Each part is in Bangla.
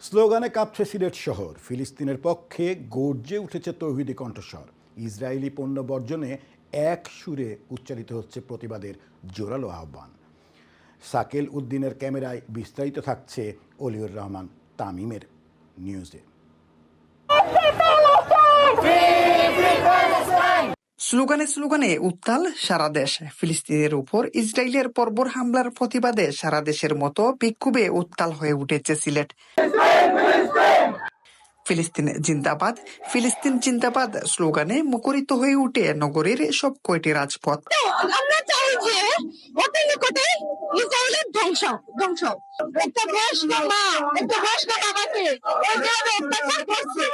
স্লোগানে কাঁপছে সিলেট শহর। ফিলিস্তিনের পক্ষে গর্জে উঠেছে তৌহিদি কণ্ঠস্বর। ইসরায়েলি পণ্য বর্জনে এক সুরে উচ্চারিত হচ্ছে প্রতিবাদের জোরালো আহ্বান। সাকেল উদ্দিনের ক্যামেরায় বিস্তারিত থাকছে অলিউর রহমান তামিমের নিউজে। স্লোগানে স্লোগানে উত্তাল সারা দেশ। ফিলিস্তিনের উপর ইসরায়েলের পর্বর হামলার প্রতিবাদে সারা দেশের মতো বিক্ষোভে উত্তাল হয়ে উঠেছে সিলেট। ফিলিস্তিন জিন্দাবাদ। ফিলিস্তিন জিন্দাবাদ স্লোগানে মুখরিত হয়ে উঠে নগরীর সব কয়টি রাজপথ। আমরা চাই যে নিকটে ধ্বংস ধ্বংস একটা বয়স্ক মা একটা বয়স্ক বাবাকে এই যেভাবে অত্যাচার করছে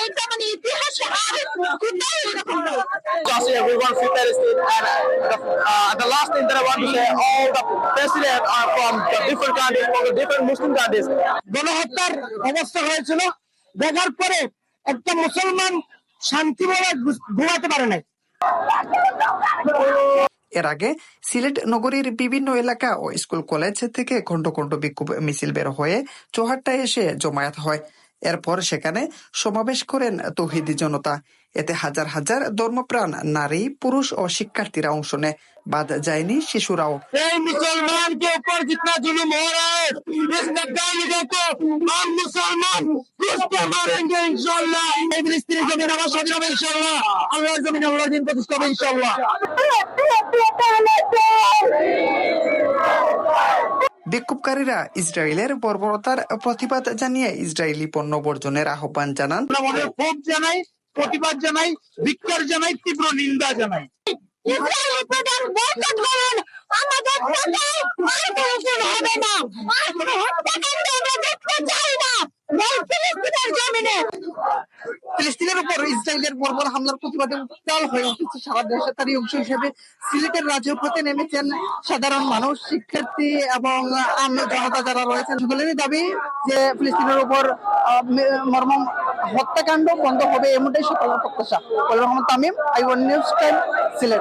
এইটা মানে ইতিহাসে আর কোথাও এরকম we won free Palestine, and uh, the, uh, the last thing that I want to say, all the presidents are from the different countries, from the different Muslim countries. গণহত্যার অবস্থা হয়েছিল দেখার পরে একটা মুসলমান শান্তি বলে ঘুমাতে পারে নাই এর আগে সিলেট নগরীর বিভিন্ন এলাকা ও স্কুল কলেজ থেকে খণ্ড খণ্ড বিক্ষোভ মিছিল বের হয়ে চৌহাট্টায় এসে জমায়েত হয়। এরপর সেখানে সমাবেশ করেন তহিদি জনতা। এতে হাজার হাজার ধর্মপ্রাণ, নারী, পুরুষ ও শিক্ষার্থীরা অংশ নেয়। বাদ যায়নি শিশুরাও। মুসলমান বিক্ষোভকারীরা ইসরায়েলের বর্বরতার প্রতিবাদ জানিয়ে ইসরায়েলি পণ্য বর্জনের আহ্বান জানান। ক্ষোভ জানাই প্রতিবাদ জানাই বিক্ষোভ জানাই তীব্র নিন্দা জানাই। ফিলিস্তিনের উপর ইসরায়েলের বর্বর হামলার প্রতিবাদে উত্তাল হয়ে উঠেছে সারা দেশে। তারই অংশ হিসেবে সিলেটের রাজপথে নেমেছেন সাধারণ মানুষ শিক্ষার্থী এবং আম জনতা যারা রয়েছেন। সকলেরই দাবি যে ফিলিস্তিনের উপর আহ, মে- মর্মম হত্যাকাণ্ড বন্ধ হবে এমনটাই সকলের প্রত্যাশা। Rahman Tamim I one news time Sylhet.